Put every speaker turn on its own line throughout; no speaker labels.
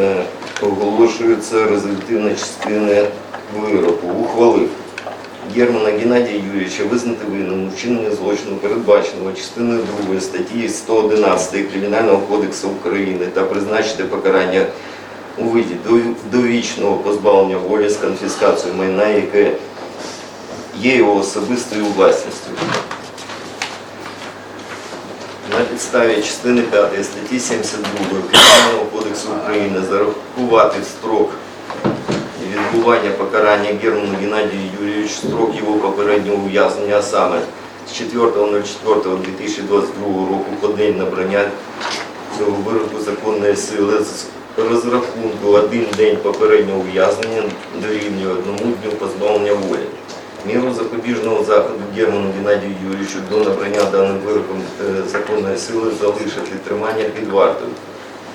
е, оголошується результативна частина вироку. Ухвалив Германа Геннадія Юрійовича визнати винним у вчиненні злочину, передбаченого частиною 2 статті 111 Кримінального кодексу України та призначити покарання у виді до- довічного позбавлення волі з конфіскацією майна, яке є його особистою власністю. На підставі частини 5 статті 72 Кримінального кодексу України зарахувати строк відбування покарання Герману Геннадію Юрійовичу строк його попереднього ув'язнення, а саме з 4.04.2022 року по день набрання цього вироку законної сили з розрахунку один день попереднього ув'язнення дорівнює одному дню позбавлення волі. Міру запобіжного заходу Герману Геннадію Юрійовичу до набрання даним вироком е, законної сили залишити тримання під вартою.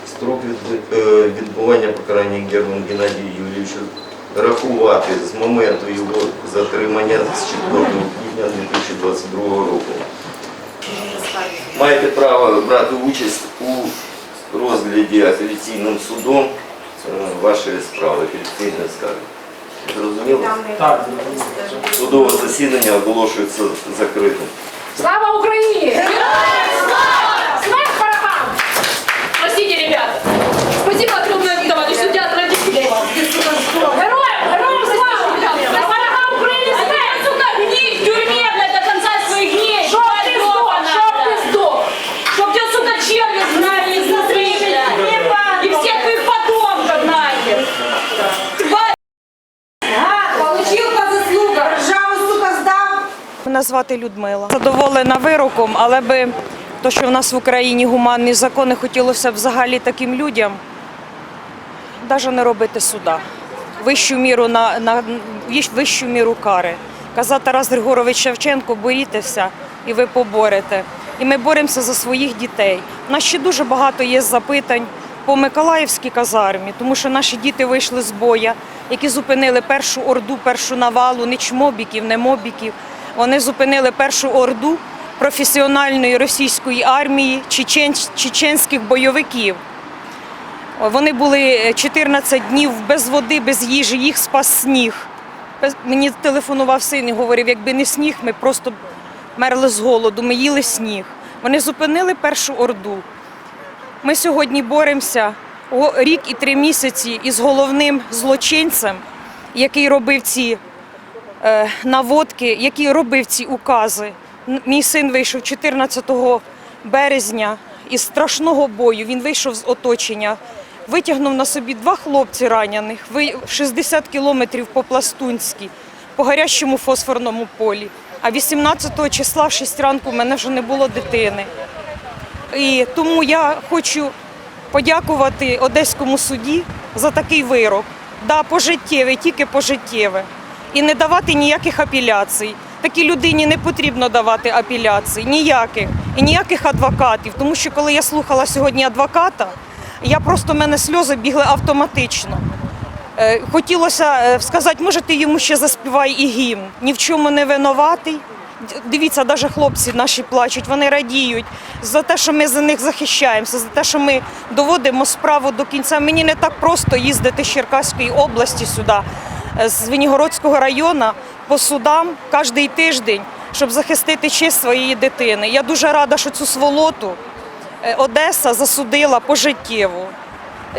Строк е, відбування покарання Герману Геннадію Юрійовичу рахувати з моменту його затримання з 4 квітня 2022 року. Маєте право брати участь у розгляді апеляційним судом е, вашої справи, апеляційної скарги. Зрозуміло?
Так.
Судове засідання оголошується закритим.
Слава Украине!
Мене звати Людмила. Задоволена вироком, але би то, що в нас в Україні гуманні закони, хотілося б взагалі таким людям навіть не робити суда. Вищу міру на, на вищу міру кари. Казав Тарас Григорович Шевченко, борітеся і ви поборете. І ми боремося за своїх дітей. У нас ще дуже багато є запитань по Миколаївській казармі, тому що наші діти вийшли з боя, які зупинили першу орду, першу навалу, не чмобіків, не мобіків. Вони зупинили першу орду професіональної російської армії, чечен- чеченських бойовиків. Вони були 14 днів без води, без їжі, їх спас сніг. Мені телефонував син і говорив, якби не сніг, ми просто мерли з голоду, ми їли сніг. Вони зупинили першу орду. Ми сьогодні боремося рік і три місяці із головним злочинцем, який робив ці е, наводки, який робив ці укази. Мій син вийшов 14 березня із страшного бою. Він вийшов з оточення, витягнув на собі два хлопці ранених, ви- 60 кілометрів по пластунськи, по гарячому фосфорному полі. А 18 числа в 6 ранку в мене вже не було дитини. І тому я хочу подякувати Одеському суді за такий вирок. Да, пожиттєвий, тільки пожиттєве. І не давати ніяких апеляцій. Такій людині не потрібно давати апеляцій, ніяких. І ніяких адвокатів. Тому що коли я слухала сьогодні адвоката, я просто в мене сльози бігли автоматично. Е, Хотілося е, сказати, може, ти йому ще заспівай і гімн. Ні в чому не винуватий. Дивіться, навіть хлопці наші плачуть, вони радіють за те, що ми за них захищаємося, за те, що ми доводимо справу до кінця. Мені не так просто їздити з Черкаської області сюди, з Венігородського району по судам кожен тиждень, щоб захистити честь своєї дитини. Я дуже рада, що цю сволоту е, Одеса засудила пожиттєво.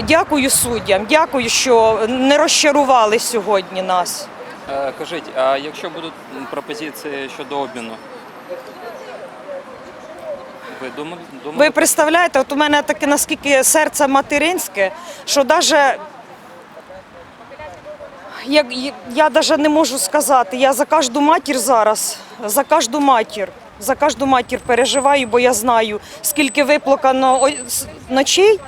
Дякую суддям, дякую, що не розчарували сьогодні нас.
Е, Кажіть, а якщо будуть пропозиції щодо обміну? Ви думали?
Ви представляєте, от у мене таке наскільки серце материнське, що навіть як я навіть не можу сказати, я за кожну матір зараз, за кожну матір, за кожну матір переживаю, бо я знаю, скільки виплакано ночей.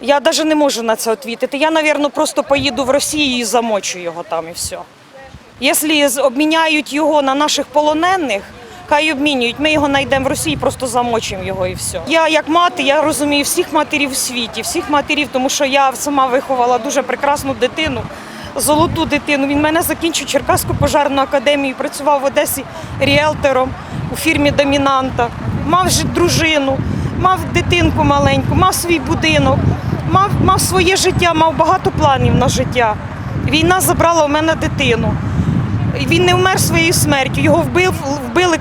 Я навіть не можу на це відповідати. Я, мабуть, просто поїду в Росію і замочу його там і все. Якщо обміняють його на наших полонених, хай обмінюють. Ми його знайдемо в Росії, просто замочимо його і все. Я як мати, я розумію всіх матерів в світі, всіх матерів, тому що я сама виховала дуже прекрасну дитину, золоту дитину. Він мене закінчив Черкаську пожарну академію, працював в Одесі ріелтором у фірмі Домінанта, мав же дружину, мав дитинку маленьку, мав свій будинок. мав, мав своє життя, мав багато планів на життя. Війна забрала у мене дитину. Він не вмер своєю смертю. Його вбив, вбили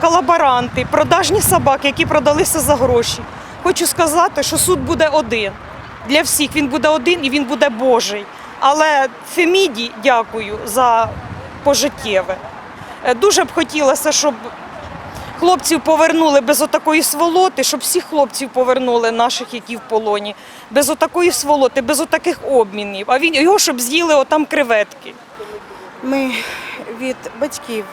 колаборанти, продажні собаки, які продалися за гроші. Хочу сказати, що суд буде один. Для всіх він буде один і він буде Божий. Але Феміді дякую за пожиттєве. Е, Дуже б хотілося, щоб хлопців повернули без отакої сволоти, щоб всіх хлопців повернули наших, які в полоні, без отакої сволоти, без отаких обмінів. А він його щоб з'їли отам креветки.
Ми від батьків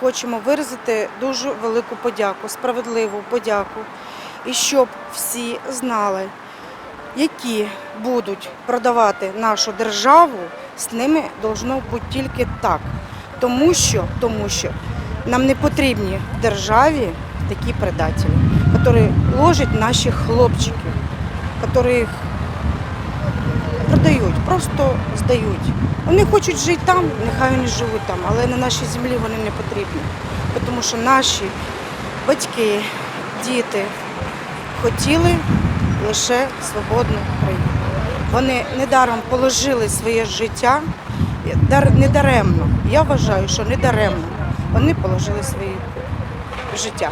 хочемо виразити дуже велику подяку, справедливу подяку. І щоб всі знали, які будуть продавати нашу державу, з ними должно бути тільки так. Тому що, тому що нам не потрібні в державі такі предателі, які ложать наших хлопчиків, які продають, просто здають. Вони хочуть жити там, нехай вони живуть там, але на нашій землі вони не потрібні. Тому що наші батьки, діти хотіли лише свободну Україну. Вони недаром положили своє життя, дар- недаремно. Я вважаю, що недаремно вони положили своє життя.